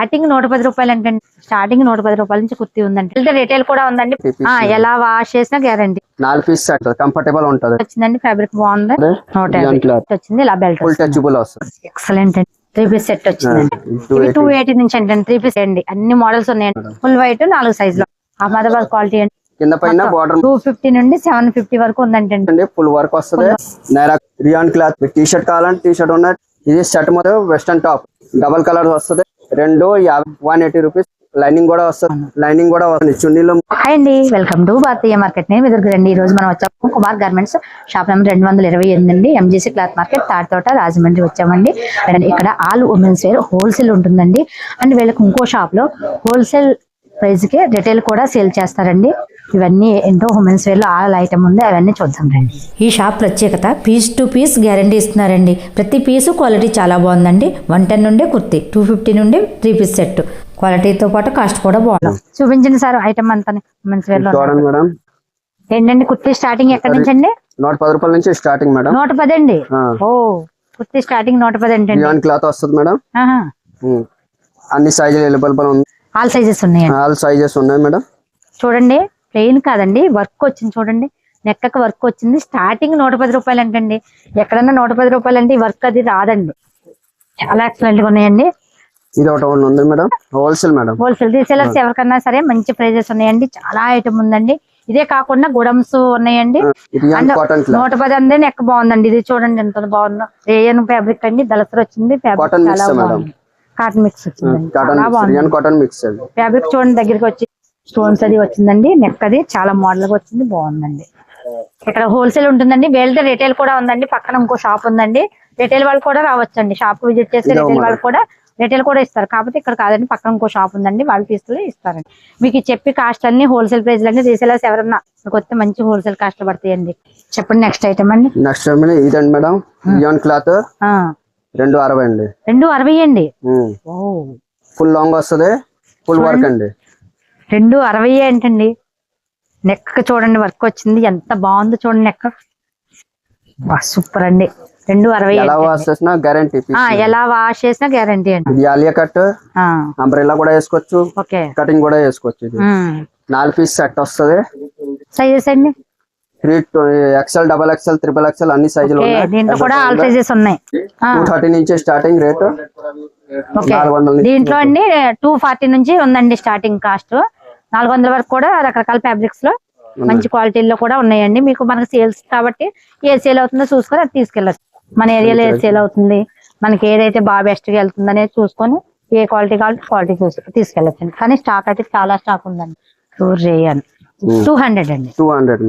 Starting నూట పది రూపాయలు ఏంటండి స్టార్టింగ్ నూట పది రూపాయల నుంచి కుర్తీ ఉందండి. రిటైల్ కూడా ఉందండి. ఎలా వాష్ చేసినా గ్యారంటీ నాలుగు పీస్ సెట్ కంఫర్టబుల్ ఉంటది. వచ్చిందండి ఫ్యాబ్రిక్ బాగుంది. నూట. వచ్చింది. ఇలా బెల్ట్ ఎక్సలెంట్ అండి. త్రీ పీస్ సెట్ వచ్చిందండి. ఇవి టూ ఎయిటీ నుంచి అండి. త్రీ పీస్ అండి. అన్ని మోడల్స్ ఉన్నాయండి. ఫుల్ వైట్ నాలుగు సైజ్లో. అహ్మదాబాద్ క్వాలిటీ అండి. కింద పైన బార్డర్ టూ ఫిఫ్టీ నుండి సెవెన్ ఫిఫ్టీ వరకు ఉందండి. అండి ఫుల్ వర్క్ వస్తుంది. Naira rayon cloth T shirt కావాలంటే టీ షర్ట్ ఉన్నది. ఇది షర్ట్ మొత్తం వెస్టర్న్ టాప్ డబల్ కలర్ వస్తుంది. రెండు వన్ ఎయిటీ రూపీస్ లైనింగ్ కూడా వస్తుంది. లైనింగ్ కూడా వస్తుంది. చున్నీలు హాయ్ అండి. Welcome to Bharatiya market. నేను ఎదురుకురండి ఈ రోజు మనం వచ్చాము కుమార్ గార్మెంట్స్ షాప్ నెంబర్ రెండు వందల ఇరవై ఎనిమిది అండి. MGC cloth market Tadithota Rajahmundry వచ్చామండి. ఇక్కడ ఆల్ ఉమెన్స్ వేర్ హోల్సేల్ ఉంటుందండి. అండ్ వీళ్ళకి ఇంకో షాప్లో హోల్సేల్ ప్రైస్కి రిటైల్ కూడా సేల్ చేస్తారండి. ఇవన్నీ ఏంటో ఉమెన్స్ వేర్లో ఆల్ ఐటమ్ ఉంది అవన్నీ చూద్దాం రండి. ఈ షాప్ ప్రత్యేకత పీస్ టు పీస్ గ్యారంటీ ఇస్తున్నారండి. ప్రతి పీసు క్వాలిటీ చాలా బాగుందండి. వన్ టెన్ నుండి కుర్తి టూ ఫిఫ్టీ నుండి త్రీ పీస్ సెట్ క్వాలిటీతో పాటు కాస్ట్ కూడా బాగుంది. చూపించండి సార్ ఐటమ్ అంతా ఉమెన్స్ వేర్లో. చూడండి మేడం. ఏంటండి కుర్తీ స్టార్టింగ్ ఎక్కడి నుంచి అండి నూట పది రూపాయల నుంచి స్టార్టింగ్ మేడం. నూట పది అండి. ఓ కుర్తీ స్టార్టింగ్ నూట పది రియాన్ క్లాత్ వస్తుంది మేడం. ఉమ్. అన్ని సైజులు అవైలబుల్ ఉంది. ఆల్ సైజెస్ ఉన్నాయండి. ఆల్ సైజెస్ ఉన్నాయి మేడం. చూడండి. ప్లెయిన్ కాదండి వర్క్ వచ్చింది చూడండి. నెక్కకి వర్క్ వచ్చింది. స్టార్టింగ్ నూట పది రూపాయలు అంటండి. ఎక్కడన్నా నూట పది రూపాయలు అంటే ఈ వర్క్ అది రాదండి. చాలా ఎక్సలెంట్గా ఉన్నాయండి. ఇది ఒకటి ఉంది madam. Wholesale madam. Wholesale resellers ఎవరికన్నా సరే మంచి ప్రైజెస్ ఉన్నాయండి. చాలా ఐటమ్ ఉందండి. ఇదే కాకుండా గుడమ్స్ ఉన్నాయండి. నూట పది అందే నెక్క బాగుందండి. ఇది చూడండి ఎంత బాగుందో. రేయన్ ఫ్యాబ్రిక్ అండి. దళసరి వచ్చింది. ఫ్యాబ్రిక్ చాలా. బాగుంది. Cotton mix cotton cotton mix fabric చూడండి దగ్గరికి వచ్చి. స్టోన్స్ అది వచ్చిందండి. నెక్ అది చాలా మోడల్గా వచ్చింది. బాగుందండి. ఇక్కడ హోల్సేల్ ఉంటుందండి. వీళ్ళతో రిటైల్ కూడా ఉందండి. పక్కన ఇంకో షాప్ ఉందండి. రిటైల్ వాళ్ళు కూడా రావచ్చండి. షాప్ విజిట్ చేస్తే రిటైల్. వాళ్ళు కూడా రిటైల్ కూడా ఇస్తారు. కాకపోతే ఇక్కడ కాదండి. పక్కన ఇంకో షాప్ ఉందండి. వాళ్ళు తీసుకెళ్ళి ఇస్తారండి. మీకు చెప్పి కాస్ట్ అన్ని హోల్సేల్ ప్రైస్ అన్ని రీసేలర్స్ ఎవరన్నా మీకు వస్తే మంచి హోల్సేల్ కాస్ట్ పడతాయండి. చెప్పండి నెక్స్ట్ ఐటమ్ అండి. నెక్స్ట్ ఇదండి మేడం. క్లాత్ రెండు అరవై అండి. రెండు అరవై అండి. ఫుల్ లాంగ్ వస్తుంది. ఫుల్ వర్క్ అండి. రెండు అరవై ఏంటండి? నెక్ చూడండి వర్క్ వచ్చింది. ఎంత బాగుందో చూడండి నెక్. సూపర్ అండి. రెండు అరవై ఎలా. వాష్ చేసినా గ్యారంటీ ఎలా వాష్ చేసినా గ్యారంటీ అండి. ఇది ఆలియా కట్. అంబ్రెల్లా కూడా వేసుకోవచ్చు. కటింగ్ కూడా వేసుకోవచ్చు నాలుగు పీస్ సెట్ వస్తుంది. సైజెస్ అండి? Three XL double XL triple XL అన్ని సైజులు దీంట్లో కూడా ఆల్ సైజెస్ ఉన్నాయి. టూ థర్టీ నుంచి స్టార్టింగ్ రేట్ దీంట్లో అండి టూ ఫార్టీ నుంచి ఉందండి స్టార్టింగ్ కాస్ట్ నాలుగు వందల వరకు కూడా రకరకాల ఫ్యాబ్రిక్స్లో మంచి క్వాలిటీలో కూడా ఉన్నాయండి. మీకు మనకి సేల్స్ కాబట్టి ఏ సేల్ అవుతుందో చూసుకొని అది తీసుకెళ్ళచ్చు. మన ఏరియాలో ఏ సేల్ అవుతుంది మనకి ఏదైతే బాగా బెస్ట్గా వెళ్తుంది అనేది చూసుకొని ఏ క్వాలిటీ కావాలి క్వాలిటీ చూసి తీసుకెళ్ళచ్చు కానీ స్టాక్ అయితే చాలా స్టాక్ ఉందండి. టూర్ రేయన్ టూ హండ్రెడ్ అండి. టూ హండ్రెడ్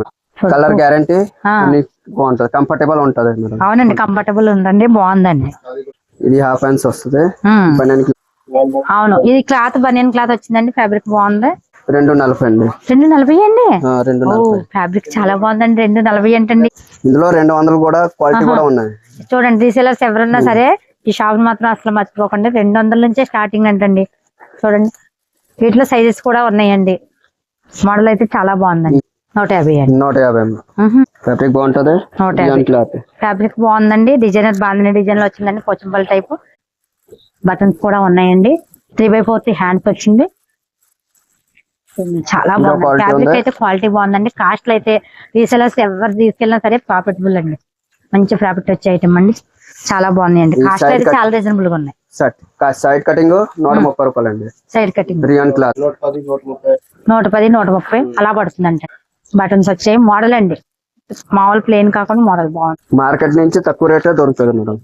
కలర్ గ్యారంటీ బాగుంటది. కంఫర్టబుల్ ఉంటది అవునండి కంఫర్టబుల్ ఉందండి బాగుందండి. ఇది హాఫ్ హ్యాండ్స్ వస్తుంది. అవును ఇది క్లాత్ బనియన్ క్లాత్ వచ్చిందండి ఫ్యాబ్రిక్ బాగుంది. రెండు నలభై అండి. రెండు నలభై అండి? రెండు ఫ్యాబ్రిక్ చాలా బాగుందండి. రెండు నలభై ఏంటండి ఇందులో రెండు వందలు కూడా క్వాలిటీ కూడా ఉన్నాయి. చూడండి రీసేలర్స్ ఎవరన్నా సరే ఈ షాప్ మాత్రం అసలు మర్చిపోకండి. రెండు వందల నుంచే స్టార్టింగ్ అంటండి. చూడండి వీటిలో సైజెస్ కూడా ఉన్నాయండి. మోడల్ అయితే చాలా బాగుందండి. నూట యాభై అండి. నూట యాభై. ఫ్యాబ్రిక్ బాగుంటది? నూట యాభై. డిజైన్ ఫ్యాబ్రిక్ బాగుందండి. డిజైనర్ బాగుంది డిజైన్లో వచ్చిందండి. పోచంపల్లి టైప్ బటన్స్ కూడా ఉన్నాయండి. త్రీ బై ఫోర్ హ్యాండ్స్ వచ్చింది చాలా బాగుంది. ఫ్యాబ్రిక్? అయితే క్వాలిటీ బాగుందండి. కాస్ట్ అయితే రీసెలర్స్ ఎవరు తీసుకెళ్ళినా సరే ప్రాఫిటబుల్ అండి. మంచి ప్రాఫిట్ వచ్చే ఐటమ్ అండి. చాలా బాగున్నాయండి. కాస్ట్ అయితే చాలా రీజనబుల్గా ఉన్నాయి. సైడ్ కటింగ్ నూట ముప్పై రూపాయలు అండి. సైడ్ కటింగ్ క్లాత్ నూట పది నూట ముప్పై. అలా పడుతుందంట. బటన్స్ వచ్చాయి. మోడల్ అండి. మామూలు ప్లేన్ కాకుండా మోడల్ బాగుంది. మార్కెట్ నుంచి తక్కువ రేటే దొరుకుతుంది మేడం.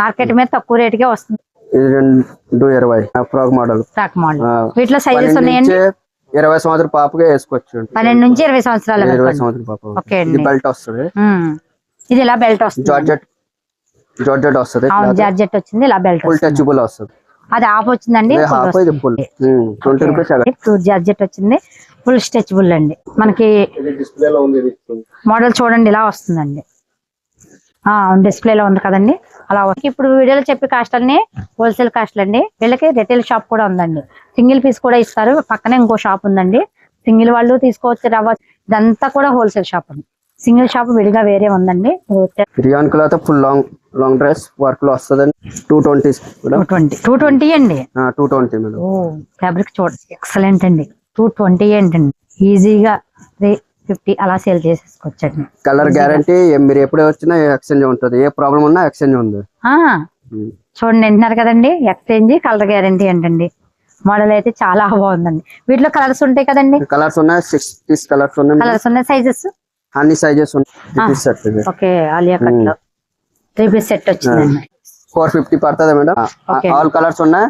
మార్కెట్ మీద తక్కువ రేటుకే వస్తుంది. ఇది రెండు ఇరవై. ఫ్రాక్ మోడల్ ఫ్రాక్ మోడల్ వీటిలో సైజెస్ ఉన్నాయండి? ఇరవై సంవత్సరం పాపగా వేసుకోవచ్చు పన్నెండు నుంచి ఇరవై సంవత్సరాల ఇరవై అండి. సంవత్సరం పాప. ఓకే ఇది అండి. బెల్ట్ వస్తుంది. ఇది ఇలా బెల్ట్ వస్తుంది. జార్జెట్ జార్జెట్ వస్తుంది జార్జెట్ వచ్చింది ఇలా బెల్ట్ ఫుల్ వస్తుంది. టచబుల్ వస్తుంది. అది ఆఫ్ వచ్చిందండి ట్వంటీ రూపీస్ ఫుల్ జార్జెట్ వచ్చింది ఫుల్ స్ట్రెచబుల్ అండి. మనకి మోడల్ చూడండి ఇలా వస్తుందండి. ఆ డిస్ప్లే లో ఉంది కదండి. అలా. ఇప్పుడు వీడియోలో చెప్పే కాస్ట్ అన్ని హోల్సేల్ కాస్ట్ అండి వీళ్ళకి రిటైల్ షాప్ కూడా ఉందండి. సింగిల్ పీస్ కూడా ఇస్తారు. పక్కనే ఇంకో షాప్ ఉందండి. సింగిల్ వాళ్ళు తీసుకోవచ్చు రావచ్చు ఇదంతా కూడా హోల్సేల్ షాప్ అండి. సింగిల్ షాప్ విడిగా వేరే ఉందండి. Rayon cloth full long long dress వర్క్లో వస్తుంది two twenty two twenty two twenty అండి? టూ ట్వంటీ ఫ్యాబ్రిక్ చూడండి ఎక్సలెంట్ అండి. టూ ట్వంటీ ఏంటండి? ఈజీగా ఫిఫ్టీ అలా సేల్ చేసేసుకోవచ్చండి. కలర్ గ్యారంటీ మీరు ఎప్పుడు వచ్చినా ఎక్స్చేంజ్ ఉంటుంది. ఏ ప్రాబ్లం ఉన్నా ఎక్స్చేంజ్ ఉంది. చూడండి వింటున్నారు కదండి? ఎక్స్చేంజ్ కలర్ గ్యారంటీ అంటండి. మోడల్ అయితే చాలా బాగుందండి. వీటిలో కలర్స్ ఉంటాయి కదండి? కలర్స్ ఉన్నాయి సిక్స్ కలర్స్ ఉన్నాయి. కలర్స్ ఉన్నాయి సైజెస్? అన్ని సైజెస్ ఉన్నాయి. ఓకే ఆలియా కట్లో. త్రీ పీస్ సెట్ వచ్చిందండి. ఫోర్ ఫిఫ్టీ పడుతుంది మేడం. ఆల్ కలర్స్ ఉన్నాయి.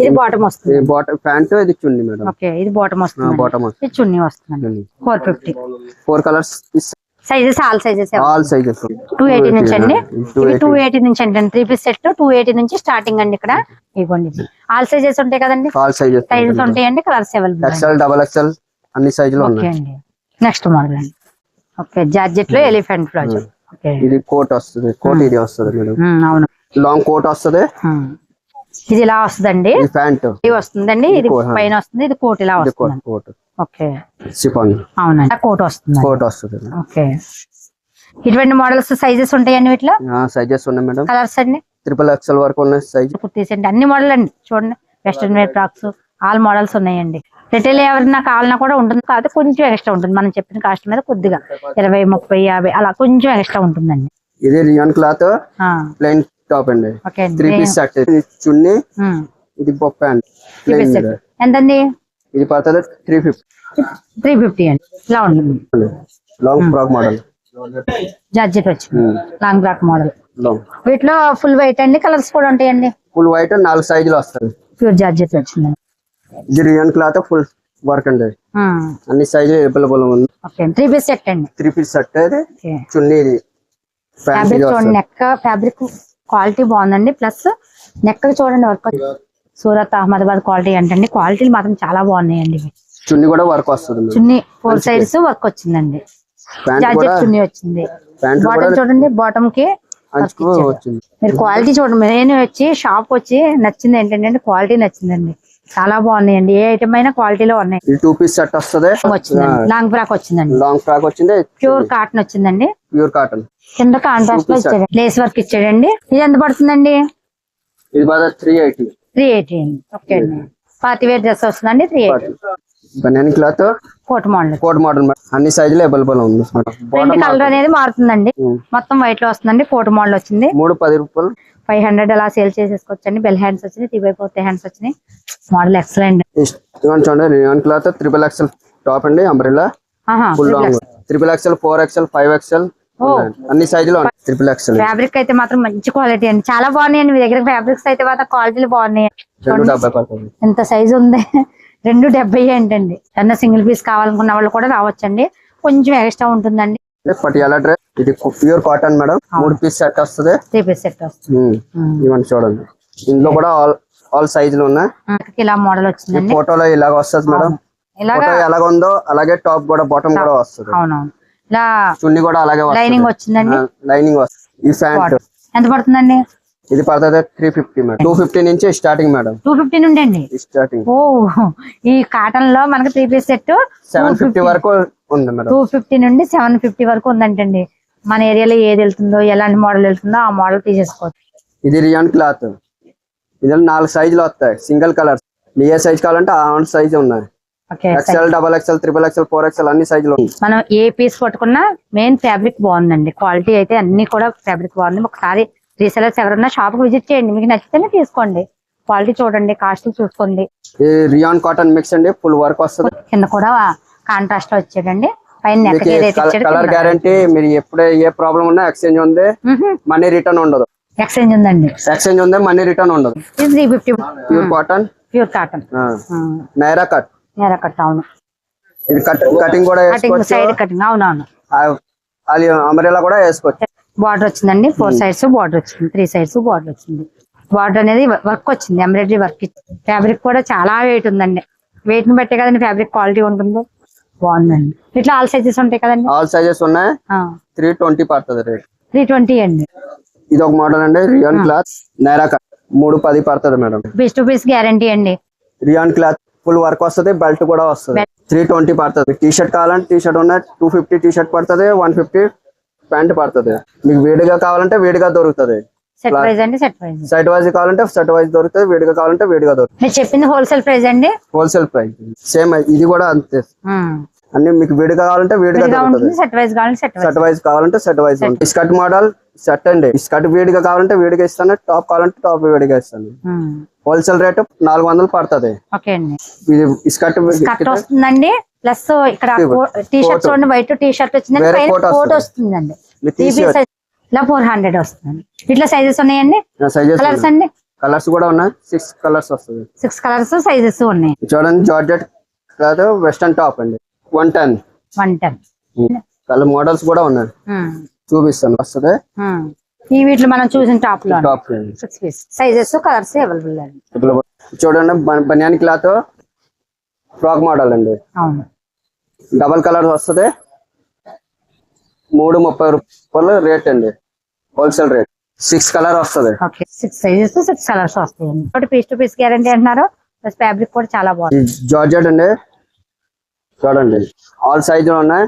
ఇది బాటమ్ వస్తుంది. బాటమ్ ప్యాంట్ ఇది చున్నీ మేడం. ఓకే ఇది బాటమ్ వస్తుంది బాటమ్ ఇది చున్నీ వస్తుందండి four fifty four colours sizes all sizes all sizes two eighty నుంచి అండి. టూ ఎయిటీ నుంచి అండి. Three piece set two eighty నుంచి స్టార్టింగ్ అండి ఇక్కడ. ఇవ్వండి. ఆల్ సైజెస్ ఉంటాయి కదండి? ఆల్ సైజెస్ సైజెస్ ఉంటాయండి colours available XL double XL అన్ని సైజులు ఓకే ఉన్నాయి. అండి. నెక్స్ట్ మోడల్ అండి. ఓకే జార్జెట్లో ఎలిఫెంట్ ఫ్లాజో ఓకే. ఇది కోట్ వస్తుంది. కోట్ ఇది వస్తుంది మేడం. ఉమ్, అవును. లాంగ్ కోట్ వస్తుంది. ఉమ్. ఇది ఇలా వస్తుందండి. ప్యాంట్. ఇది వస్తుందండి. ఇది? పైన వస్తుంది. ఇది కోట్ ఇలా వస్తుంది. ఓకే. అవునండి. కోట్ వస్తుంది కోట్ వస్తుంది. ఓకే. ఇటువంటి మోడల్స్ సైజెస్ ఉంటాయండి వీటిలో? సైజెస్ ఉన్నాయి మేడం. కలర్స్ అండి? ట్రిపుల్ ఎక్స్ఎల్ వరకు ఉన్నాయి సైజ్. కుర్తీస్ అండి. అన్ని మోడల్ అండి. చూడండి. Western wear frocks all models ఉన్నాయండి. రిటైల్ ఎవరైనా కావాలన్నా కూడా ఉంటుంది. కాదు కొంచెం ఎక్స్ట్రా ఉంటుంది. మనం చెప్పిన కాస్ట్ మీద కొద్దిగా. ఇరవై ముప్పై యాభై అలా కొంచెం ఎక్స్ట్రా ఉంటుందండి. ఇది రియాన్ క్లాత్. ప్లెయిన్ టాప్ అండి. అండి. త్రీ పీస్ సెట్ చున్నీ ఇది పీస్ సెట్ ఎంతండి? ఇది పడుతుంది త్రీ ఫిఫ్టీ త్రీ ఫిఫ్టీ అండి. ఇలా ఉంటుంది. లాంగ్ ఫ్రాక్ మోడల్ జార్జెట్ వచ్చింది లాంగ్ బ్లాక్ మోడల్ వీటిలో ఫుల్ వైట్ అండి? కలర్స్ కూడా ఉంటాయండి? ఫుల్ వైట్ నాలుగు సైజులు వస్తాయి ప్యూర్ జార్జెట్ వచ్చిందండి. ఇది రియాన్ క్లాత్ ఫుల్ వర్క్ అండి. అన్ని సైజులు అవైలబుల్ ఉంది. త్రీ పీస్ సెట్ అండి. Three piece set okay. చున్నీ ఫ్యాబ్రిక్ నెక్ ఫ్యాబ్రిక్ క్వాలిటీ బాగుందండి. ప్లస్ నెక్ చూడండి వర్క్ సూరత్. అహ్మదాబాద్ క్వాలిటీ అంటండి. క్వాలిటీలు మాత్రం చాలా బాగున్నాయండి. చున్నీ కూడా వర్క్ వస్తుంది. చున్నీ ఫోర్ సైడ్స్ వర్క్ వచ్చిందండి. జార్జెట్ చున్నీ వచ్చింది. బాటమ్ చూడండి బాటమ్కి మీరు క్వాలిటీ చూడండి. నేను వచ్చి షాప్ వచ్చి నచ్చింది ఏంటంటే క్వాలిటీ నచ్చిందండి. చాలా బాగున్నాయండి. ఏ ఐటమ్ అయినా క్వాలిటీలో ఉన్నాయి. టూ పీస్ సెట్ వస్తుంది. వచ్చిందండి. లాంగ్ ఫ్రాక్ వచ్చిందండి. లాంగ్ ఫ్రాక్ వచ్చింది. ప్యూర్ కాటన్ వచ్చిందండి. ప్యూర్ కాటన్ కింద కాంట్రాస్ట్లో ఇచ్చాడు లేస్ వర్క్ ఇచ్చాడండి. ఇది ఎంత పడుతుందండి? ఇది త్రీ ఎయిటీ త్రీ ఎయిటీ అండి. ఓకే అండి. పార్టీ వేర్ డ్రెస్ వస్తుందండి త్రీ ఎయిటీ బనియన్ cloth coat model coat model అన్ని సైజులు అవైలబుల్ ఉంది. కలర్ అనేది మారుతుందండి. మొత్తం వైట్లో వస్తుందండి కోట్ మోడల్ వచ్చింది. మూడు పది రూపాయలు. ఫైవ్ హండ్రెడ్ అలా సేల్ చేసేసుకోవచ్చండి. బెల్ హ్యాండ్స్ వచ్చింది త్రీ బై ఫోర్ హ్యాండ్స్ వచ్చినాయి. Model excellent. చూడండి క్లాత్ త్రిపుల్ ఎక్స్ఎల్ టాప్ అండి umbrella triple XL four XL five XL అన్ని సైజులు ఉన్నాయి త్రిపుల్ ఎక్స్ఎల్ ఫ్యాబ్రిక్ అయితే మాత్రం మంచి క్వాలిటీ అండి. చాలా బాగున్నాయండి మీ దగ్గర. ఫ్యాబ్రిక్స్ అయితే మాత్రం క్వాలిటీలు బాగున్నాయి. ఎంత సైజు ఉంది? రెండు డెబ్బై ఏంటండి. అన్న సింగిల్ పీస్ కావాలనుకున్న వాళ్ళు కూడా రావచ్చండి. కొంచెం ఎక్స్ట్రా ఉంటుందండి. పటియాలా డ్రెస్. ఇది ప్యూర్ కాటన్ మేడం. మూడు పీస్ సెట్ వస్తుంది. త్రీ పీస్ సెట్ వస్తుంది. ఇవన్నీ చూడండి. ఇందులో కూడా ఆల్ ఆల్ సైజులు ఉన్నాయి. ఇలా మోడల్ ఈ వచ్చిందండి ఫోటోలో ఇలాగ వస్తుంది మేడం. ఫోటో ఎలాగ ఉందో అలాగే టాప్ కూడా బాటమ్ కూడా వస్తుంది. చున్నీ కూడా అలాగే లైనింగ్ వచ్చిందండి? లైనింగ్ వస్తుంది. ఈ ప్యాంట్. ఎంత పడుతుందండి? ఇది పడుతుంది three fifty madam two fifty నుంచి స్టార్టింగ్ మేడం టూ ఫిఫ్టీ నుండి అండి? స్టార్టింగ్ ఓ ఈ కాటన్లో మనకి three piece set seven fifty వరకు ఉంది మేడం టూ ఫిఫ్టీ నుండి సెవెన్ ఫిఫ్టీ వరకు ఉందంటండి. మన ఏరియాలో ఏది వెళ్తుందో ఎలాంటి మోడల్ వెళ్తుందో ఆ మోడల్ తీసేసుకోవచ్చు. ఇది రియాన్ క్లాత్ ఇందులో నాలుగు సైజులు వస్తాయి. సింగిల్ కలర్ మీ ఏ సైజ్ కావాలంటే ఆ సైజ్ ఉన్నాయి. XL double XL triple XL four XL అన్ని సైజులు మనం ఏ పీస్ పట్టుకున్నా మెయిన్ ఫ్యాబ్రిక్ బాగుందండి. క్వాలిటీ అయితే అన్ని కూడా ఫ్యాబ్రిక్ బాగుంది. ఒకసారి రీసెలర్స్ ఎవరన్నా షాప్కి విజిట్ చేయండి. మీకు నచ్చితేనే తీసుకోండి. క్వాలిటీ చూడండి కాస్ట్ చూసుకోండి. రియాన్ కాటన్ మిక్స్ అండి ఫుల్ వర్క్ వస్తుంది. కింద కూడా కాంట్రాస్ట్ వచ్చాడండి పైన కలర్ గ్యారంటీ మీరు ఎప్పుడే ఏ ప్రాబ్లం ఉన్నా ఎక్స్చేంజ్ ఉంది. మనీ రిటర్న్ ఉండదు. ఎక్స్చేంజ్ ఉందండి. ఎక్స్చేంజ్ ఉంది మనీ రిటర్న్ ఉండదు. Three fifty pure cotton pure cotton Naira cut Naira cut అవును. ఇది కట్ కటింగ్ కూడా కటింగ్ సైడ్ కటింగ్ అవునవును. అది అమరేలా కూడా వేసుకోవచ్చు. బార్డర్ వచ్చిందండి. ఫోర్ సైడ్స్ బార్డర్ వచ్చింది. త్రీ సైడ్స్ బార్డర్ వచ్చింది. బార్డర్ అనేది వర్క్ వచ్చింది. ఎంబ్రాయిడరీ వర్క్ ఫ్యాబ్రిక్ కూడా చాలా వెయిట్ ఉందండి. వెయిట్ని బట్టే కదండి ఫ్యాబ్రిక్ క్వాలిటీ ఉంటుంది? బాగుందండి. ఇట్లా ఆల్ సైజెస్ ఉంటాయి కదండి? ఆల్ సైజెస్ ఉన్నాయి. త్రీ ట్వంటీ పడుతుంది రేట్. త్రీ ట్వంటీ అండి. ఇది ఒక మోడల్ అండి. Rayon cloth. నైరా మూడు పది పడుతుంది madam. Piece to piece guarantee అండి. రియాన్ క్లాత్ ఫుల్ వర్క్ వస్తుంది. బెల్ట్ కూడా వస్తుంది. త్రీ ట్వంటీ పడుతుంది. టీ షర్ట్ కావాలంటే టీ షర్ట్ ఉన్నాయి. టూ ఫిఫ్టీ టీ షర్ట్ పడుతుంది. వన్ ఫిఫ్టీ ప్యాంట్ పడుతుంది. మీకు వేడిగా కావాలంటే వేడిగా దొరుకుతుంది. సెట్ ప్రైస్ అండి సెట్ ప్రైస్ సైడ్ వైజ్ కావాలంటే సైడ్ వైజ్ దొరుకుతుంది వేడిగా కావాలంటే వేడిగా దొరుకుతుంది. మీరు చెప్పింది హోల్సేల్ ప్రైస్ అండి? హోల్సేల్ ప్రైస్ సేమ్ ఇది కూడా అంతే. అన్ని మీకు వేడిగా కావాలంటే వేడిగా దొరుకుతుంది. ఉంటుంది సెట్ వైజ్ కావాలంటే సెట్ వైజ్ సెట్ వైజ్ కావాలంటే set wise skirt model set అండి. స్కర్ట్ వేడిగా కావాలంటే వేడిగా ఇస్తాను టాప్ కావాలంటే టాప్ వేడిగా ఇస్తాను. హోల్సేల్ రేట్ నాలుగు వందలు పడుతుంది. ఓకే అండి. ఇది స్కర్ట్ వస్తుందండి ప్లస్ ఇక్కడ టీ షర్ట్ చూడండి వైట్ టీ షర్ట్ వచ్చిందండి పైన కోట్ వస్తుంది. వస్తుందండి. ఇలా ఫోర్ హండ్రెడ్ వస్తుందండి ఇట్లా సైజెస్ ఉన్నాయండి? కలర్స్ అండి? కలర్స్ కూడా ఉన్నాయి. సిక్స్ కలర్స్ వస్తుంది. సిక్స్ కలర్స్ సైజెస్ ఉన్నాయి. చూడండి జార్జెట్ కాదు వెస్టర్న్ టాప్ అండి. One ten one ten colour models కూడా ఉన్నాయి. చూపిస్తాను. వస్తుంది. ఈ వీటిలో మనం చూసిన టాప్లో top six piece sizes colours available అండి. చూడండి బన్- బనియాన్ క్లాత్. ఫ్రాక్ మోడల్ అండి. డబల్ కలర్ వస్తుంది. మూడు ముప్పై రూపాయలు రేట్ అండి. హోల్సేల్ రేట్ సిక్స్ కలర్ వస్తుంది. సిక్స్ సైజెస్ సిక్స్ కలర్స్ వస్తాయండి. ఒకటి పీస్ టు పీస్ గ్యారంటీ అంటున్నారు. ప్లస్ ఫ్యాబ్రిక్ కూడా చాలా బాగుంది. జార్జెట్ అండి. చూడండి. ఆల్ సైజులు ఉన్నాయి.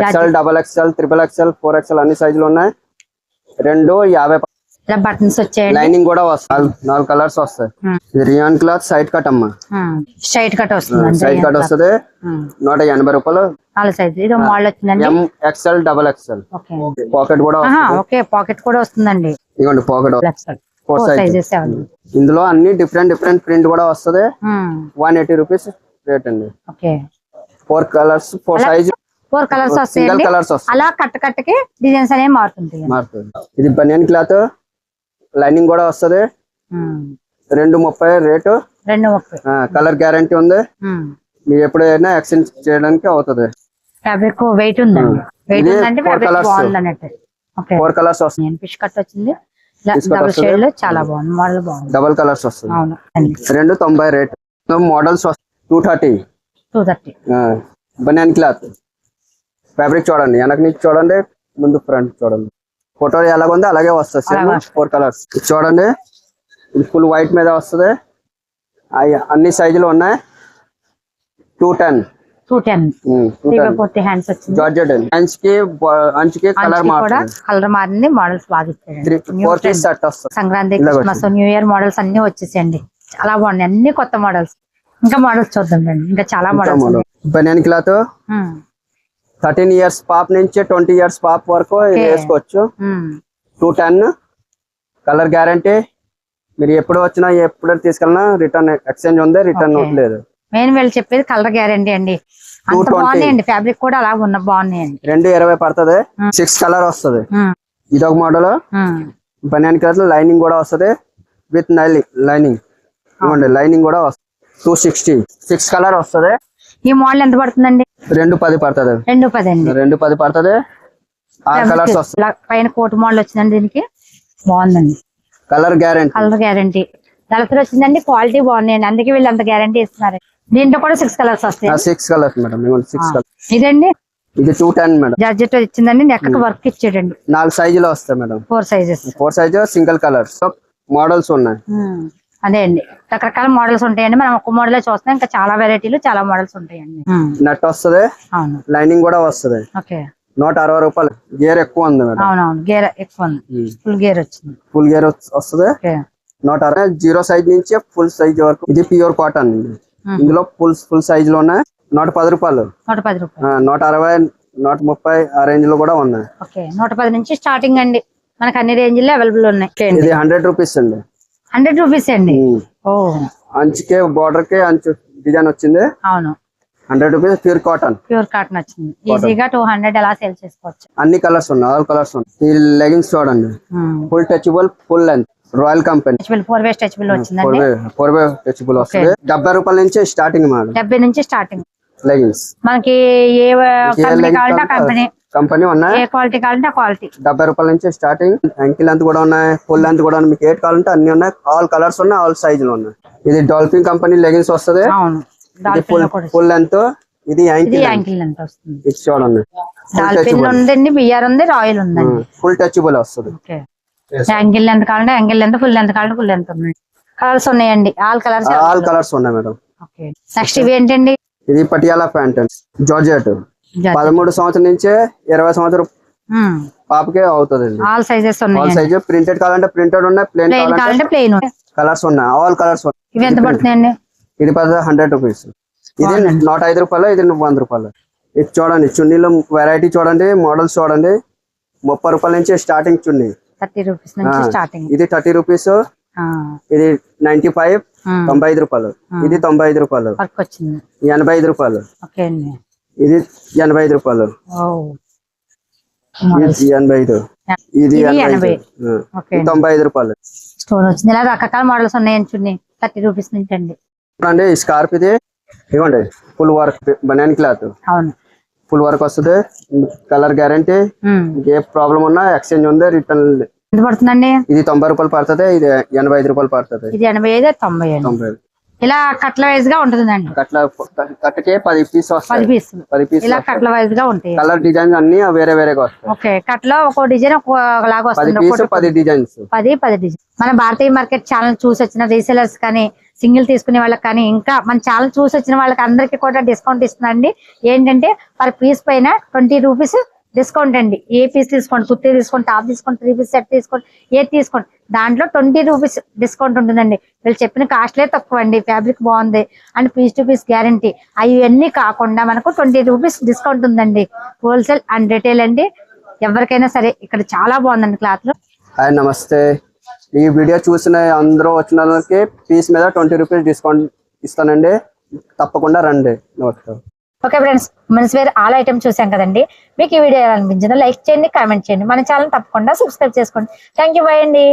XL double XL triple XL four XL అన్ని సైజులు ఉన్నాయి. రెండు యాభై ఇలా బటన్స్ వచ్చాయండి. లైనింగ్ కూడా వస్తాయి నాలుగు- కలర్స్ వస్తాయి. ఇది రియాన్ క్లాత్ సైడ్ కట్ అమ్మా. స్ట్రైట్ కట్ వస్తుందండి సైడ్ కట్ వస్తుంది. నూట ఎనభై రూపాయలు. నాలుగు సైజ్ ఇది మోడల్ వచ్చిందండి. M XL double XL pocket కూడా వస్తుంది. ఓకే పాకెట్ కూడా వస్తుందండి. ఇదిగోండి పాకెట్ ఫోర్. సైజెస్ ఇందులో అన్ని డిఫరెంట్ డిఫరెంట్ ప్రింట్ కూడా వస్తుంది. వన్ ఎయిటీ రూపీస్ రేట్ అండి. Four colours four size four colours single వస్తాయండి. కలర్స్ వస్తాయి. అలా కట్ కట్కి డిజైన్స్ అనేవి మారుతుంటాయి మారుతుంది. ఇది బనియన్ క్లాత్. లైనింగ్ కూడా వస్తుంది. రెండు ముప్పై రేటు. రెండు ముప్పై. కలర్ గ్యారంటీ ఉంది. మీరు ఎప్పుడైనా ఎక్స్చేంజ్ చేయడానికి అవుతుంది. ఫ్యాబ్రిక్ వెయిట్ ఉందంటే ఓకే ఫోర్ కలర్స్ వస్తుంది. ఫిష్ కట్ వచ్చింది. చాలా బాగుంది. మోడల్ బాగుంది. డబల్ కలర్స్ వస్తుంది. రెండు తొంభై rate. Models two thirty two thirty banian cloth. Fabric చూడండి. వెనక నుంచి చూడండి. ముందు ఫ్రంట్ చూడండి. ఫోటో ఎలాగ ఉంది అలాగే వస్తుంది. సేమ్. ఫోర్ కలర్స్ చూడండి. ఇది ఫుల్ వైట్ మీద వస్తుంది. అన్ని సైజులు ఉన్నాయి. Two ten two ten hands georgette అంచుకి colour colour మారింది మోడల్స్ బాగా Sankranti Christmas new year models అన్ని వచ్చేసాయండి. చాలా బాగున్నాయి అన్ని కొత్త మోడల్స్ ఇంకా మోడల్స్ చూద్దాం ఇంకా చాలా models banian cloth thirteen years pop నుంచి ట్వంటీ ఇయర్స్ పాప్ వరకు. వేసుకోవచ్చు. Two ten. Colour guarantee. మీరు ఎప్పుడు వచ్చినా ఎప్పుడు తీసుకెళ్ళినా రిటర్న్ ఎక్స్చేంజ్ ఉంది రిటర్న్. లేదు. మెయిన్ వీళ్ళు చెప్పేది కలర్ గ్యారంటీ అండి. అంత 220. బాగున్నాయండి ఫ్యాబ్రిక్ కూడా అలా ఉన్న బాగున్నాయండి. రెండు ఇరవై పడుతుంది. సిక్స్ కలర్ వస్తుంది. ఒక మోడల్. బనియన్ క్లాత్ లైనింగ్ కూడా వస్తుంది. With నైలింగ్ lining. లైనింగ్ కూడా వస్తుంది. Two sixty. సిక్స్ కలర్ వస్తుంది. ఈ మోడల్ ఎంత పడుతుందండి? రెండు పది పడుతుంది. రెండు పది అండి రెండు పది పడుతుంది. ఆరు కలర్స్ వస్తుంది ఇలా పైన కోట్ మోడల్ వచ్చిందండి దీనికి. బాగుందండి. Colour guarantee. Colour guarantee. దళితులు వచ్చిందండి క్వాలిటీ బాగున్నాయండి. అందుకే వీళ్ళు అంత గ్యారంటీ ఇస్తున్నారు. దీంట్లో కూడా సిక్స్ కలర్స్ వస్తాయి six colours madam six colour ఇదండి? ఇది టూ టెన్ మేడం. జార్జెట్ ఇచ్చిందండి నెక్కకి వర్క్ ఇచ్చాడండి నాలుగు సైజులు వస్తాయి madam. Four sizes four size single colours models ఉన్నాయి. అదే అండి. రకరకాల మోడల్స్ ఉంటాయండి. మనం ఒక మోడల్ చూస్తాం ఇంకా చాలా వెరైటీలు చాలా మోడల్స్ ఉంటాయండి. నెట్ వస్తుంది. లైనింగ్ కూడా వస్తుంది. ఓకే. నూట అరవై రూపాయలు. గేర్ ఎక్కువ ఉంది మేడం. అవునవును. గేర్ ఎక్కువ ఉంది. ఫుల్ గేర్ వచ్చింది. ఫుల్ గేర్ వస్తుంది. నూట అరవై జీరో సైజ్ నుంచి ఫుల్ సైజ్ వరకు. ఇది ప్యూర్ కాటన్ ఇందులో ఫుల్ ఫుల్ సైజ్లో ఉన్నాయి. నూట పది రూపాయలు. నూట పది రూపాయలు. నూట అరవై నూట ముప్పై ఆ రేంజ్లో కూడా ఉన్నాయి. ఓకే. నూట పది నుంచి స్టార్టింగ్ అండి. మనకు అన్ని రేంజ్లో అవైలబుల్ ఉన్నాయి. ఇది హండ్రెడ్ రూపీస్ అండి. హండ్రెడ్ రూపీస్ అండి. ఓ. అంచుకే బార్డర్కి అంచు డిజైన్ వచ్చింది. అవును. Hundred rupees pure cotton. Pure cotton వచ్చింది. ఈజీగా టూ హండ్రెడ్ ఎలా సేల్ చేసుకోవచ్చు. అన్ని కలర్స్ ఉన్నాయి ఆల్ కలర్స్ ఉన్నాయి. ఈ లెగిన్స్ చూడండి. Full touchable full length Royal company. Four way touchable వచ్చిందండి ఫోర్ వే టచబుల్ వస్తుంది. డెబ్బై రూపాయల నుంచి స్టార్టింగ్ మేడం. డెబ్బై నుంచి స్టార్టింగ్. లెగిన్స్. మనకి ఏ కంపెనీ కావాలంటే కంపెనీ కంపెనీ ఉన్నాయి. ఏ క్వాలిటీ కావాలంటే క్వాలిటీ. డెబ్బై రూపాయల నుంచి స్టార్టింగ్. యాంకిల్ లెంత్ కూడా ఉన్నాయి ఫుల్ లెంత్ కూడా మీకు ఏట్ కావాలంటే అన్ని ఉన్నాయి. ఆల్ కలర్స్ ఉన్నాయి ఆల్ సైజులు ఉన్నాయి. ఇది డాల్ఫిన్ కంపెనీ లెగిన్స్ వస్తుంది. ఫుల్ లెంత్ ఇది యాంకిల్ యాంకిల్ ఎంత వస్తుంది. ఇది చూడండి డాల్ఫిన్ ఉందండి బిఆర్ ఉంది రాయల్ ఉందండి. ఫుల్ టచబుల్ వస్తుంది. యాంగిల్ ఎంత కావాలంటే యాంగిల్ ఎంత ఫుల్ ఎంత కావాలంటే ఫుల్ ఎంత ఉన్నాయి. కలర్స్ ఉన్నాయండి. ఆల్ కలర్స్ ఆల్ కలర్స్ ఉన్నాయి మేడం నెక్స్ట్ ఇవి ఏంటండి? ఇది పటియాలా ప్యాంట్ జార్జెట్ పదమూడు సంవత్సరం నుంచే ఇరవై సంవత్సరం పాపకే అవుతుందండి. ఆల్ సైజెస్ ఆల్ ఉన్నాయి సైజ్ ప్రింటెడ్ కావాలంటే ప్రింటెడ్ ఉన్నాయి ప్లేన్ కావాలంటే ప్లెయిన్ కలర్స్ ఉన్నాయి. ఆల్ కలర్స్ ఉన్నాయి. ఇవి ఎంత పడుతున్నాయండి? ఇది పది హండ్రెడ్ రూపీస్ ఇది నూట ఐదు రూపాయలు ఇది వంద రూపాయలు. ఇది చూడండి చున్నీలో వెరైటీ చూడండి మోడల్స్ చూడండి. ముప్పై రూపాయల నుంచి స్టార్టింగ్ చున్నీ. థర్టీ రూపీస్ స్టార్టింగ్ ఇది థర్టీ రూపీస్ ఇది నైన్టీ ఫైవ్ తొంభై ఐదు రూపాయలు. ఇది తొంభై ఐదు రూపాయలు. ఎనభై ఐదు రూపాయలు. ఇది ఎనభై ఐదు రూపాయలు. ఇది ఎనభై ఐదు. ఇది ఎనభై తొంభై ఐదు రూపాయలు. స్టోన్ వచ్చింది. ఇలా రకరకాల మోడల్స్ ఉన్నాయండి చూడండి. థర్టీ రూపీస్ నుంచి అండి. చూడండి ఈ స్కార్ప్ ఇది. ఇవ్వండి ఫుల్ వర్క్ బనియన్ క్లాత్. అవును. ఫుల్ వర్క్ వస్తుంది. Colour guarantee. ఏ ప్రాబ్లం ఉన్నా ఎక్స్చేంజ్ ఉంది రిటర్న్ ఎంత పడుతుందండి? ఇది తొంభై రూపాయలు పడుతుంది ఇది ఎనభై ఐదు రూపాయలు పడుతుంది. ఇది ఎనభై ఐదు తొంభై తొంభై ఇలా కట్ల వైజ్గా ఉంటుందండి. కట్ల కట్టకే పది పీస్ పది పీసులు పది పీస్ ఇలా కట్ల వైజ్గా ఉంటాయి. కలర్ డిజైన్స్ అన్ని వేరే వేరేగా వస్తాయి. ఓకే కట్లో ఒక్కో డిజైన్ ఒక్కోలాగా పది వస్తుంది పీస్ పది డిజైన్స్ పది పది డిజైన్ మన భారతీయ మార్కెట్ ఛానల్ చూసి వచ్చిన రీసెలర్స్ కానీ సింగిల్ తీసుకునే వాళ్ళకి కానీ ఇంకా మన ఛానల్ చూసి వచ్చిన వాళ్ళకి అందరికీ కూడా డిస్కౌంట్ ఇస్తుందండి ఏంటంటే పర్ పీస్ పైన ట్వంటీ రూపీస్ డిస్కౌంట్ అండి. ఏ పీస్ తీసుకోండి కుర్తీ తీసుకోండి టాప్ తీసుకోండి త్రీ పీస్ సెట్ తీసుకోండి ఏ తీసుకోండి. దాంట్లో ట్వంటీ రూపీస్ డిస్కౌంట్ ఉంటుందండి. వీళ్ళు చెప్పిన కాస్ట్లే తక్కువ అండి ఫ్యాబ్రిక్ బాగుంది. And piece to piece guarantee. అవన్నీ కాకుండా మనకు ట్వంటీ రూపీస్ డిస్కౌంట్ ఉందండి. హోల్సేల్ అండ్ రిటైల్ అండి. ఎవరికైనా సరే ఇక్కడ చాలా బాగుందండి క్లాత్. హాయ్ నమస్తే. ఈ వీడియో చూసిన అందరూ వచ్చిన వాళ్ళకి పీస్ మీద ట్వంటీ రూపీస్ డిస్కౌంట్ ఇస్తానండి. తప్పకుండా రండి. నమస్తే okay friends men's wear all item చూసాం కదండి. మీకు ఈ వీడియో ఎలా అనిపించిందో లైక్ చేయండి కామెంట్ చేయండి. మన ఛానల్ తప్పకుండా సబ్స్క్రైబ్ చేసుకోండి. థ్యాంక్ యూ బై అండి.